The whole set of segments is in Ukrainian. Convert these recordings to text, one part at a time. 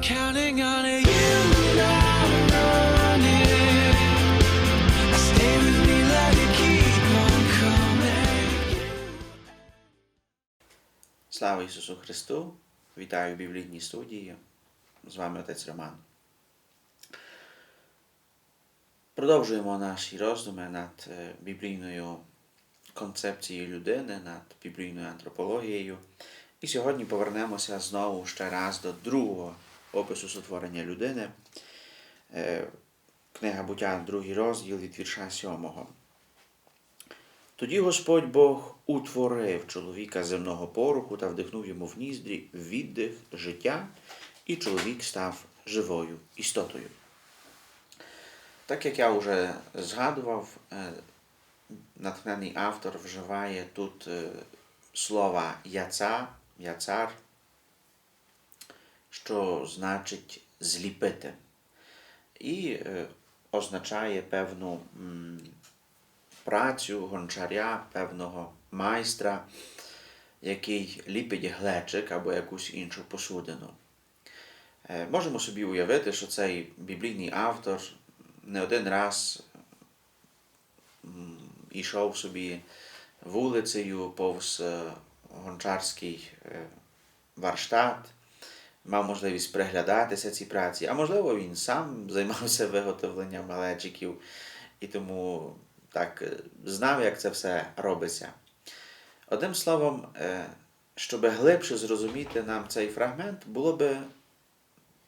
Counting on it. Слава Ісусу Христу! Вітаю в біблійній студії. З вами отець Роман. Продовжуємо наші роздуми над е, біблійною концепцією людини, над біблійною антропологією. І сьогодні повернемося знову ще раз до другого опису сотворення людини. Е, Книга буття, другий розділ від вірша сьомого. Тоді Господь Бог утворив чоловіка земного пороху та вдихнув йому в ніздрі віддих життя, і чоловік став живою істотою. Так як я вже згадував, е, натхнений автор вживає тут е, слова яца, яцар, що значить зліпити, і е, означає певну працю гончаря, певного майстра, який ліпить глечик або якусь іншу посудину. Е, Можемо собі уявити, що цей біблійний автор не один раз ішов собі вулицею повз е, гончарський варштат, мав можливість приглядатися цій праці, а можливо, він сам займався виготовленням галечиків і тому так е, знав, як це все робиться. Одним словом, е, щоб глибше зрозуміти нам цей фрагмент, було би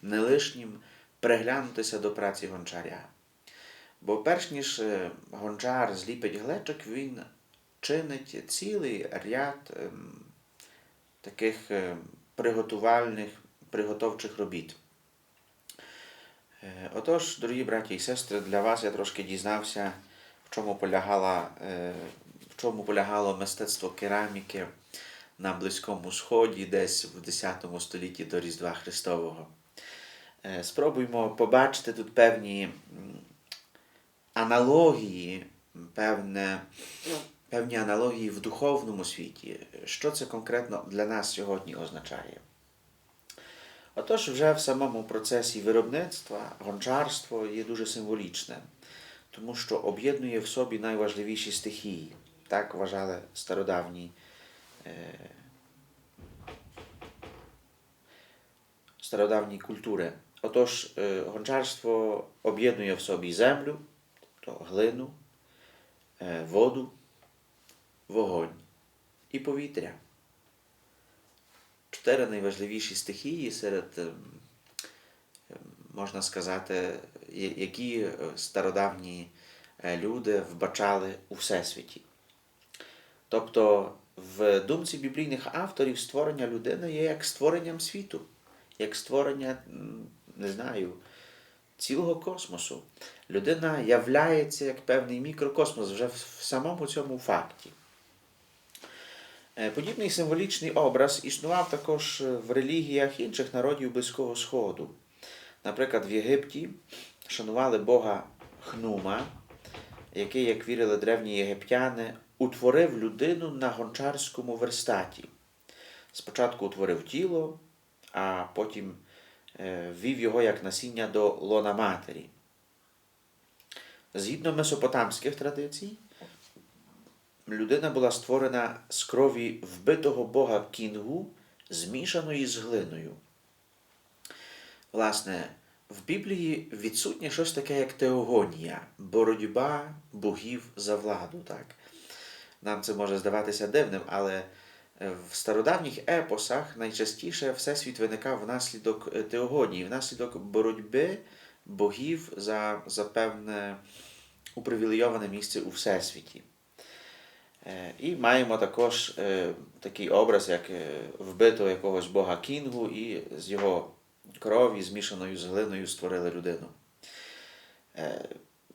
не лишнім приглянутися до праці гончаря. Бо перш ніж е, гончар зліпить глечик, він чинить цілий ряд ем, таких е, приготувальних, приготовчих робіт. Е, Отож, дорогі браті і сестри, для вас я трошки дізнався, в чому, полягала, е, в чому полягало мистецтво кераміки на Близькому Сході, десь в X столітті до Різдва Христового. Е, Спробуймо побачити тут певні аналогії, певне, певні аналогії в духовному світі. Що це конкретно для нас сьогодні означає? Отож, вже в самому процесі виробництва гончарство є дуже символічне, тому що об'єднує в собі найважливіші стихії. Так вважали стародавні е, стародавні культури. Отож, е, гончарство об'єднує в собі землю, тобто глину, е, воду, вогонь і повітря. Чотири найважливіші стихії серед, ем, ем, можна сказати, які е, стародавні е, люди вбачали у Всесвіті. Тобто, в думці біблійних авторів створення людини є як створенням світу, як створення, не знаю, цілого космосу. Людина являється як певний мікрокосмос вже в в самому цьому факті. Е, Подібний символічний образ існував також е, в релігіях інших народів Близького Сходу. Наприклад, в Єгипті шанували Бога Хнума, який, як вірили древні єгиптяни, утворив людину на гончарському верстаті. Спочатку утворив тіло, а потім е, ввів його як насіння до лона матері. Згідно месопотамських традицій, людина була створена з крові вбитого бога Кінгу, змішаної з глиною. Власне, в Біблії відсутнє щось таке, як теогонія, боротьба богів за владу. Так? Нам це може здаватися дивним, але е, в стародавніх епосах найчастіше Всесвіт виникав внаслідок е, теогонії, внаслідок боротьби богів за, за певне упривілейоване місце у Всесвіті. Е, І маємо також е, такий образ, як е, вбитого якогось бога Кінгу, і з його крові, змішаною з глиною, створили людину.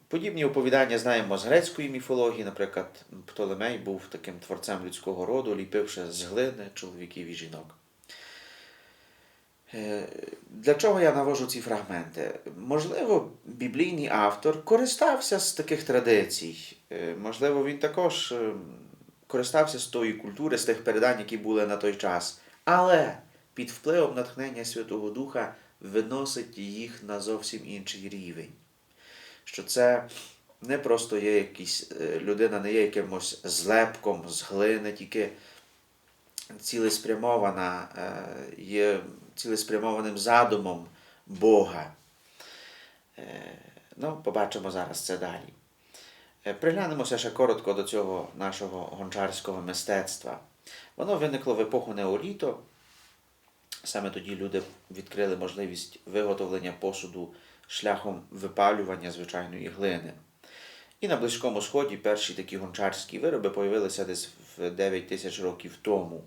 Подібні оповідання знаємо з грецької міфології. Наприклад, Птолемей був таким творцем людського роду, ліпивши з глини чоловіків і жінок. Чого я навожу ці фрагменти? Можливо, біблійний автор користався з таких традицій. Е, Можливо, він також е, користався з тої культури, з тих передань, які були на той час. Але під впливом натхнення Святого Духа виносить їх на зовсім інший рівень. Що це не просто є якийсь, е, людина не є якимось злепком з глини, тільки цілеспрямована, е, є цілеспрямованим задумом Бога. Е, Ну, побачимо зараз це далі. Е, Приглянемося ще коротко до цього нашого гончарського мистецтва. Воно виникло в епоху неоліто. Саме тоді люди відкрили можливість виготовлення посуду шляхом випалювання звичайної глини. І на Близькому Сході перші такі гончарські вироби появилися десь в 9 тисяч років тому.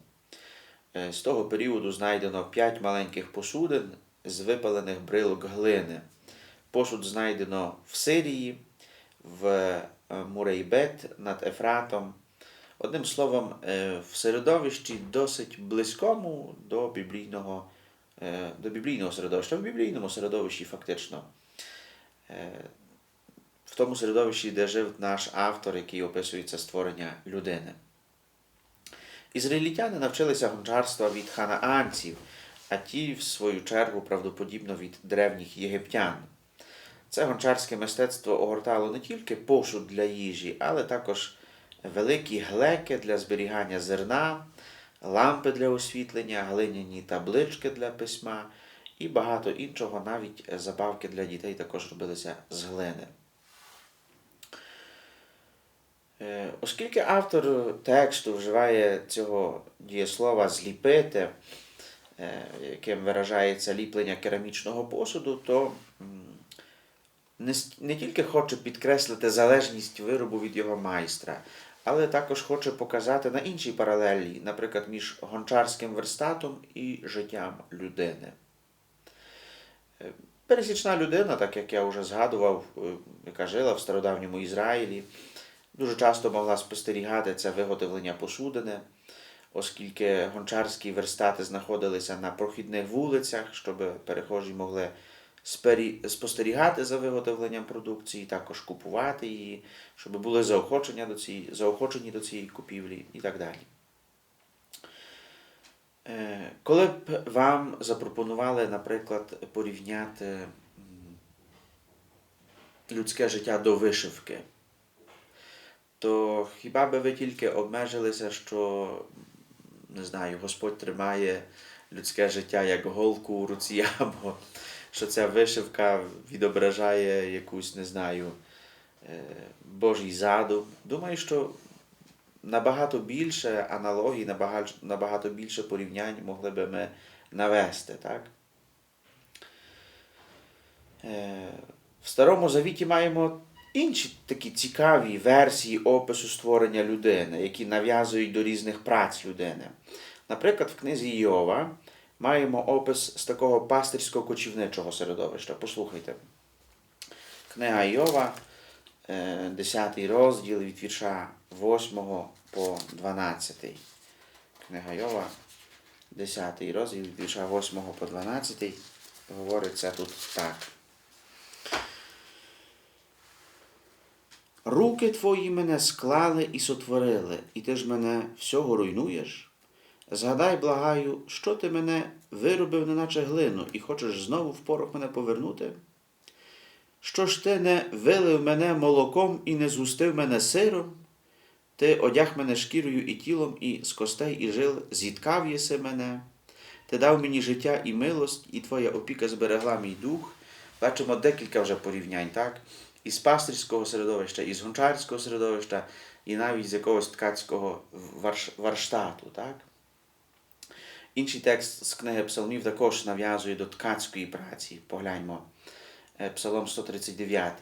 Е, З того періоду знайдено 5 маленьких посудин з випалених брилок глини. Посуд знайдено в Сирії, в е, Мурейбет над Ефратом. Одним словом, е, в середовищі досить близькому до біблійного, до біблійного середовища, в біблійному середовищі фактично. В тому середовищі, де жив наш автор, який описує це створення людини. Ізраїльтяни навчилися гончарства від ханаанців, а ті, в свою чергу, правдоподібно від древніх єгиптян. Це гончарське мистецтво огортало не тільки посуд для їжі, але також великі глеки для зберігання зерна, лампи для освітлення, глиняні таблички для письма і багато іншого, навіть забавки для дітей також робилися з глини. Е, Оскільки автор тексту вживає цього дієслова зліпити, е, яким виражається ліплення керамічного посуду, то не, тільки хоче підкреслити залежність виробу від його майстра, але також хоче показати на іншій паралелі, наприклад, між гончарським верстатом і життям людини. Е, Пересічна людина, так як я вже згадував, е, яка жила в стародавньому Ізраїлі, дуже часто могла спостерігати це виготовлення посудини, оскільки гончарські верстати знаходилися на прохідних вулицях, щоб перехожі могли спостерігати за виготовленням продукції, також купувати її, щоб були заохочення до цієї, заохочені до цієї купівлі і так далі. Е, Коли б вам запропонували, наприклад, порівняти людське життя до вишивки, то хіба би ви тільки обмежилися, що не знаю, Господь тримає людське життя як голку у руці, або що ця вишивка відображає якусь, не знаю, е, Божий задум. Думаю, що набагато більше аналогій, набагато, більше порівнянь могли би ми навести, так? Е, В Старому Завіті маємо інші такі цікаві версії опису створення людини, які нав'язують до різних праць людини. Наприклад, в книзі Йова маємо опис з такого пастирсько-кочівничого середовища. Послухайте. Книга Йова, е, 10 розділ від вірша 8 по 12. Книга Йова, 10 розділ від вірша 8 по 12. Говориться тут так. Руки твої мене склали і сотворили, і ти ж мене всього руйнуєш. Згадай, благаю, що ти мене виробив, неначе глину, і хочеш знову в порох мене повернути? Що ж ти не вилив мене молоком і не згустив мене сиром? Ти одяг мене шкірою і тілом, і з костей і жил зіткав єси мене. Ти дав мені життя і милость, і твоя опіка зберегла мій дух. Бачимо декілька вже порівнянь, так? Із пастирського середовища, із гончарського середовища, і навіть з якогось ткацького варш- варштату, так? Інший текст з книги Псалмів також нав'язує до ткацької праці. Погляньмо. Е, Псалом 139.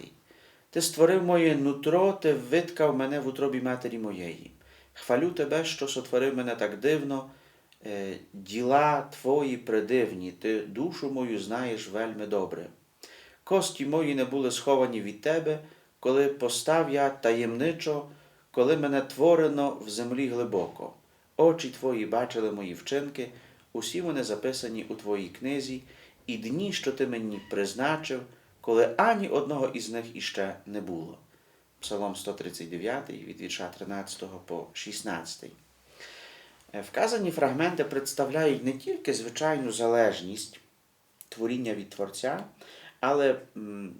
Ти створив моє нутро, ти виткав мене в утробі матері моєї. Хвалю тебе, що сотворив мене так дивно. Е, Діла твої придивні, ти душу мою знаєш вельми добре. Кості мої не були сховані від тебе, коли постав я таємничо, коли мене творено в землі глибоко. Очі твої бачили мої вчинки, усі вони записані у твоїй книзі, і дні, що ти мені призначив, коли ані одного із них іще не було. Псалом 139 від вірша 13 по 16. Е, Вказані фрагменти представляють не тільки звичайну залежність творіння від Творця, але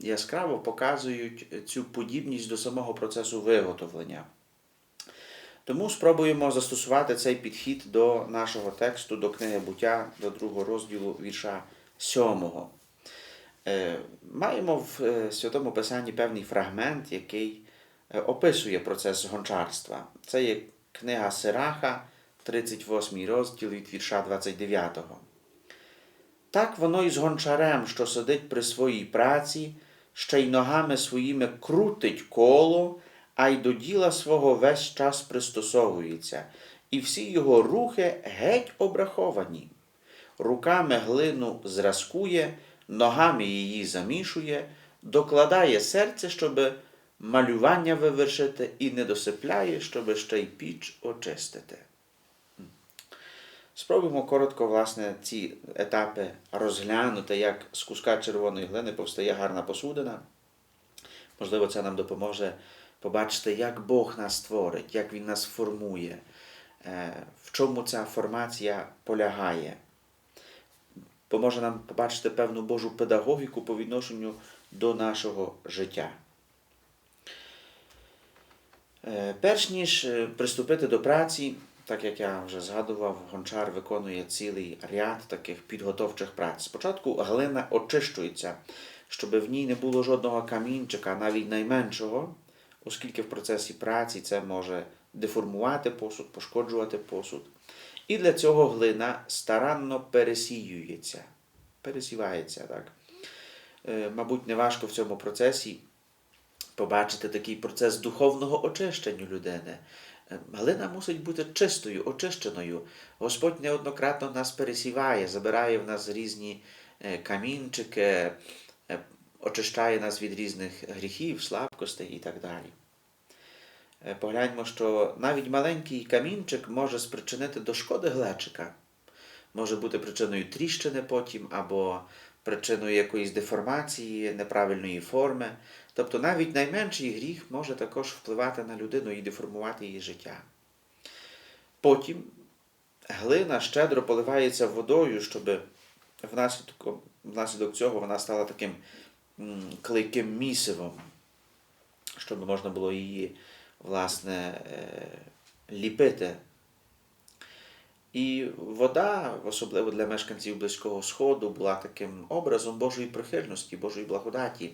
яскраво показують цю подібність до самого процесу виготовлення. Тому спробуємо застосувати цей підхід до нашого тексту, до книги буття, до другого розділу вірша сьомого. Е, Маємо в е, Святому Писанні певний фрагмент, який е, описує процес гончарства. Це є книга Сираха, 38 розділ від вірша 29. Так воно і з гончарем, що сидить при своїй праці, ще й ногами своїми крутить коло, а й до діла свого весь час пристосовується, і всі його рухи геть обраховані. Руками глину зразкує, ногами її замішує, докладає серце, щоб малювання вивершити, і не досипляє, щоб ще й піч очистити. Спробуємо коротко, власне, ці етапи розглянути, як з куска червоної глини повстає гарна посудина. Можливо, це нам допоможе побачити, як Бог нас творить, як Він нас формує, е, в чому ця формація полягає. Поможе нам побачити певну Божу педагогіку по відношенню до нашого життя. Е, Перш ніж е, приступити до праці, так як я вже згадував, гончар виконує цілий ряд таких підготовчих праць. Спочатку глина очищується, щоб в ній не було жодного камінчика, навіть найменшого, оскільки в процесі праці це може деформувати посуд, пошкоджувати посуд. І для цього глина старанно пересіюється, пересівається. Так? Е, Мабуть, неважко в цьому процесі побачити такий процес духовного очищення людини. Глина мусить бути чистою, очищеною. Господь неоднократно нас пересіває, забирає в нас різні е, камінчики, е, очищає нас від різних гріхів, слабкостей і так далі. Е, Погляньмо, що навіть маленький камінчик може спричинити до шкоди глечика. Може бути причиною тріщини потім або причиною якоїсь деформації, неправильної форми. Тобто навіть найменший гріх може також впливати на людину і деформувати її життя. Потім глина щедро поливається водою, щоб внаслідок, внаслідок цього вона стала таким клейким місивом, щоб можна було її власне е, ліпити. І вода, особливо для мешканців Близького Сходу, була таким образом Божої прихильності, Божої благодаті,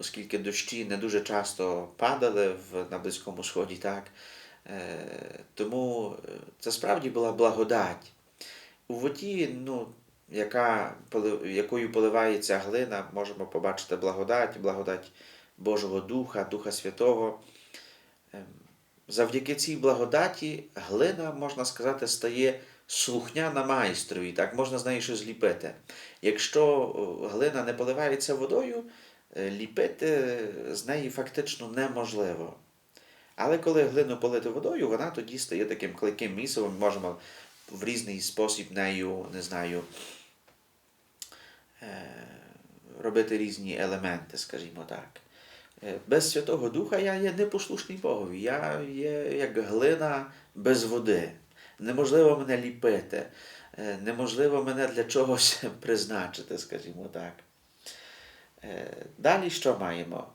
оскільки дощі не дуже часто падали в, на Близькому Сході. Так? Е, тому е, це справді була благодать. У воді, ну, яка, якою поливається глина, можемо побачити благодать, благодать Божого Духа, Духа Святого. Завдяки цій благодаті глина, можна сказати, стає слухняна майстрові, так можна з неї щось зліпити. Якщо глина не поливається водою, е, ліпити з неї фактично неможливо. Але коли глину полити водою, вона тоді стає таким клейким місивом, можемо в різний спосіб нею, не знаю, е, робити різні елементи, скажімо так. Е, Без Святого Духа я є непослушний Богові. Я є як глина без води. Неможливо мене ліпити, е, неможливо мене для чогось призначити, скажімо так. Е, Далі що маємо?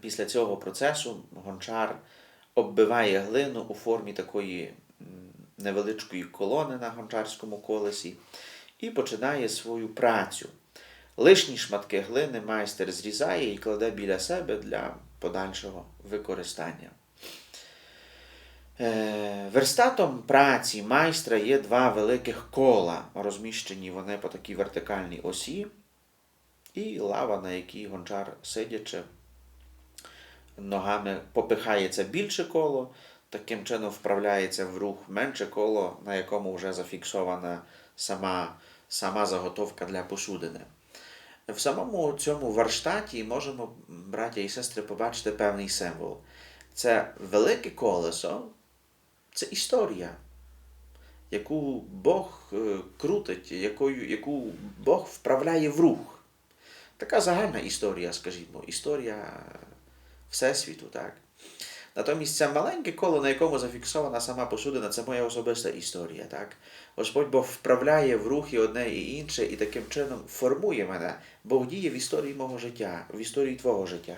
Після цього процесу гончар оббиває глину у формі такої невеличкої колони на гончарському колесі і починає свою працю. Лишні шматки глини майстер зрізає і кладе біля себе для подальшого використання. Е, Верстатом праці майстра є два великих кола, розміщені вони по такій вертикальній осі, і лава, на якій гончар сидячи, ногами попихає це більше коло, таким чином вправляється в рух менше коло, на якому вже зафіксована сама, сама заготовка для посудини. В самому цьому варштаті можемо, браття і сестри, побачити певний символ. Це велике колесо, це історія, яку Бог е, крутить, якою, яку Бог вправляє в рух. Така загальна історія, скажімо, історія Всесвіту, так. Натомість це маленьке коло, на якому зафіксована сама посудина, це моя особиста історія. Так? Господь Бог вправляє в рухи одне і інше і таким чином формує мене. Бог діє в історії мого життя, в історії твого життя.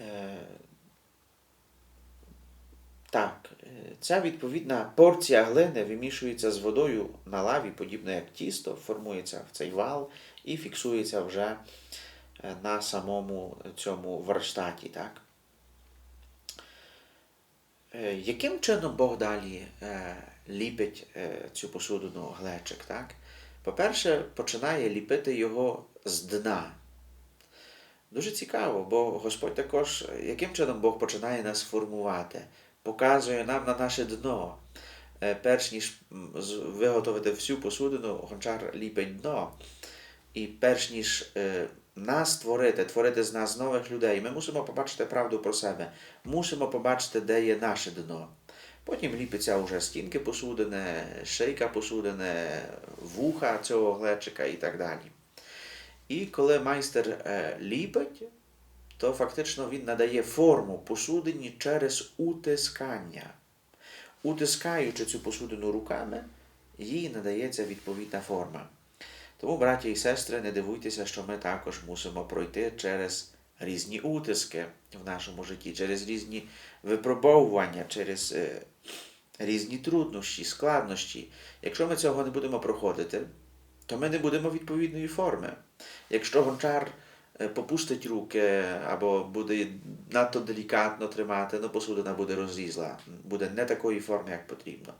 Е, так, е, ця відповідна порція глини вимішується з водою на лаві, подібно як тісто, формується в цей вал і фіксується вже е, на самому цьому верштаті. Так? Е, Яким чином Бог далі е, ліпить е, цю посудину глечик? Так? По-перше, починає ліпити його з дна. Дуже цікаво, бо Господь також, яким чином Бог починає нас формувати, показує нам на наше дно. Перш ніж виготовити всю посудину, гончар ліпить дно. І перш ніж нас створити, творити з нас нових людей, ми мусимо побачити правду про себе, мусимо побачити, де є наше дно. Потім ліпиться вже стінки посудини, шийка посудини, вуха цього глечика і так далі. І коли майстер е, ліпить, то фактично він надає форму посудині через утискання. Утискаючи цю посудину руками, їй надається відповідна форма. Тому, браті і сестри, не дивуйтеся, що ми також мусимо пройти через різні утиски в нашому житті, через різні випробовування, через е, різні труднощі, складнощі. Якщо ми цього не будемо проходити, то ми не будемо відповідної форми. Якщо гончар е, попустить руки або буде надто делікатно тримати, ну посудина буде розрізла, буде не такої форми, як потрібно.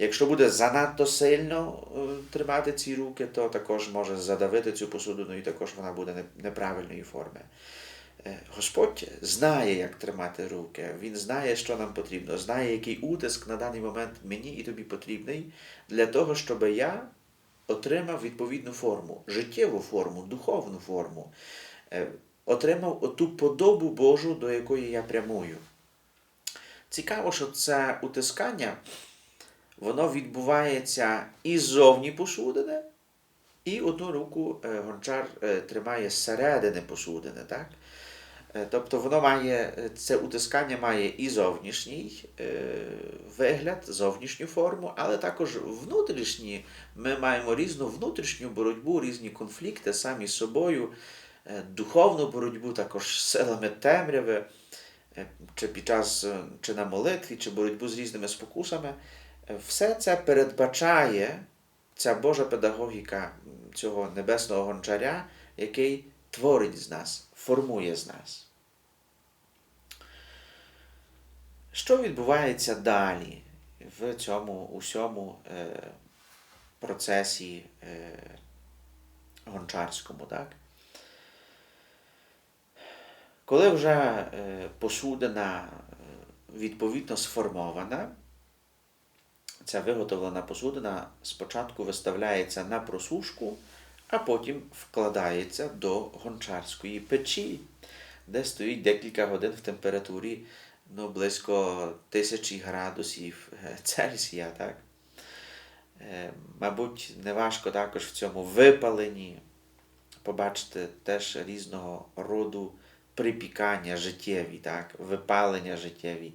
Якщо буде занадто сильно е, тримати ці руки, то також може задавити цю посудину і також вона буде не- неправильної форми. Е, Господь знає, як тримати руки, Він знає, що нам потрібно, знає, який утиск на даний момент мені і тобі потрібний для того, щоб я отримав відповідну форму, життєву форму, духовну форму, е, отримав оту подобу Божу, до якої я прямую. Цікаво, що це утискання, воно відбувається і ззовні посудини, і одну руку е, гончар е, тримає зсередини посудини. Так? Е, Тобто воно має, це утискання має і зовнішній вигляд, зовнішню форму, але також внутрішні. Ми маємо різну внутрішню боротьбу, різні конфлікти самі з собою, духовну боротьбу, також з силами темряви, чи під час чи на молитві, чи боротьбу з різними спокусами. Все це передбачає ця Божа педагогіка цього небесного гончаря, який творить з нас, формує з нас. Що відбувається далі в цьому усьому е, процесі е, гончарському? Так? Коли вже е, посудина е, відповідно сформована, ця виготовлена посудина спочатку виставляється на просушку, а потім вкладається до гончарської печі, де стоїть декілька годин в температурі ну, близько тисячі градусів е, Цельсія. Так? Е, Мабуть, неважко також в цьому випаленні побачити теж різного роду припікання життєві, так? випалення життєві,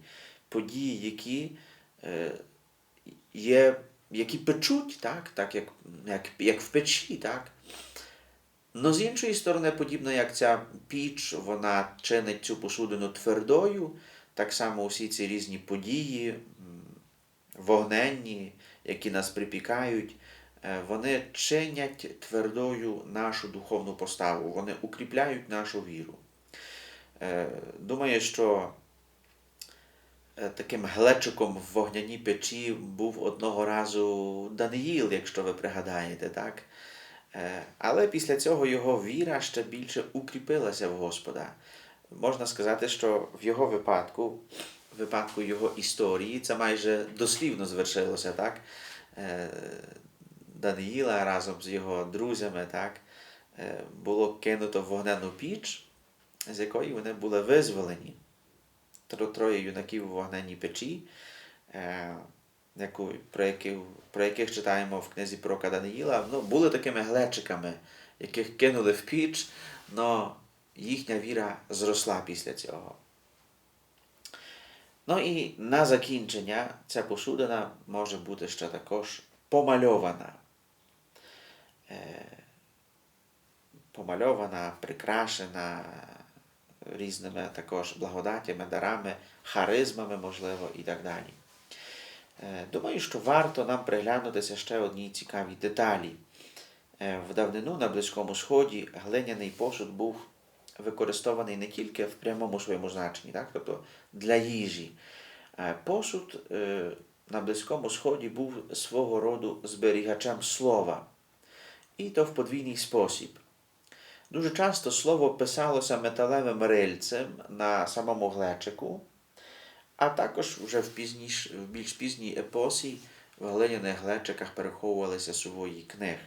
події, які е, є, які печуть, так, так як, як, як в печі, так. Но з іншої сторони, подібно як ця піч, вона чинить цю посудину твердою, так само усі ці різні події, вогненні, які нас припікають, е, вони чинять твердою нашу духовну поставу, вони укріпляють нашу віру. Е, Думаю, що таким глечиком в вогняній печі був одного разу Даниїл, якщо ви пригадаєте, так? Е, Але після цього його віра ще більше укріпилася в Господа. Можна сказати, що в його випадку, в випадку його історії, це майже дослівно звершилося, так? Е, Даниїла разом з його друзями, так? е, було кинуто в вогнену піч, з якої вони були визволені. Тро- Троє юнаків у вогненій печі, е, про, яких, про яких читаємо в книзі пророка Даниїла, ну, були такими глечиками, яких кинули в піч, але їхня віра зросла після цього. Ну і на закінчення ця посудина може бути ще також помальована. Е, помальована, прикрашена різними також благодатями, дарами, харизмами, можливо, і так далі. Е, Думаю, що варто нам приглянутися ще одній цікавій деталі. Е, В давнину на Близькому Сході глиняний посуд був використований не тільки в прямому своєму значенні, так? тобто для їжі. Е, Посуд на Близькому Сході був свого роду зберігачем слова. І то в подвійний спосіб. Дуже часто слово писалося металевим рильцем на самому глечику, а також вже в, пізніш, в більш пізній епосі в глиняних глечиках переховувалися сувої книги.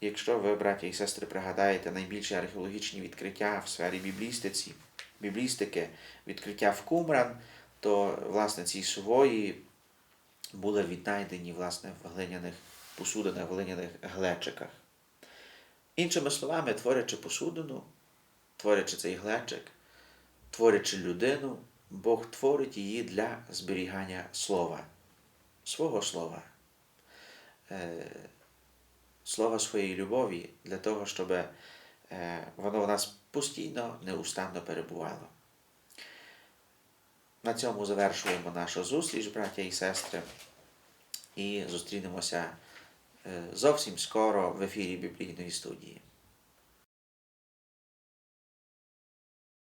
Якщо ви, браті і сестри, пригадаєте найбільші археологічні відкриття в сфері біблістиці, біблістики, відкриття в Кумран, то власне ці сувої були віднайдені власне в глиняних посудинах, в глиняних глечиках. Іншими словами, творячи посудину, творячи цей глечик, творячи людину, Бог творить її для зберігання слова, свого слова, е, слова своєї любові, для того, щоб е, воно в нас постійно, неустанно перебувало. На цьому завершуємо нашу зустріч, браття і сестри, і зустрінемося зовсім скоро в ефірі біблійної студії.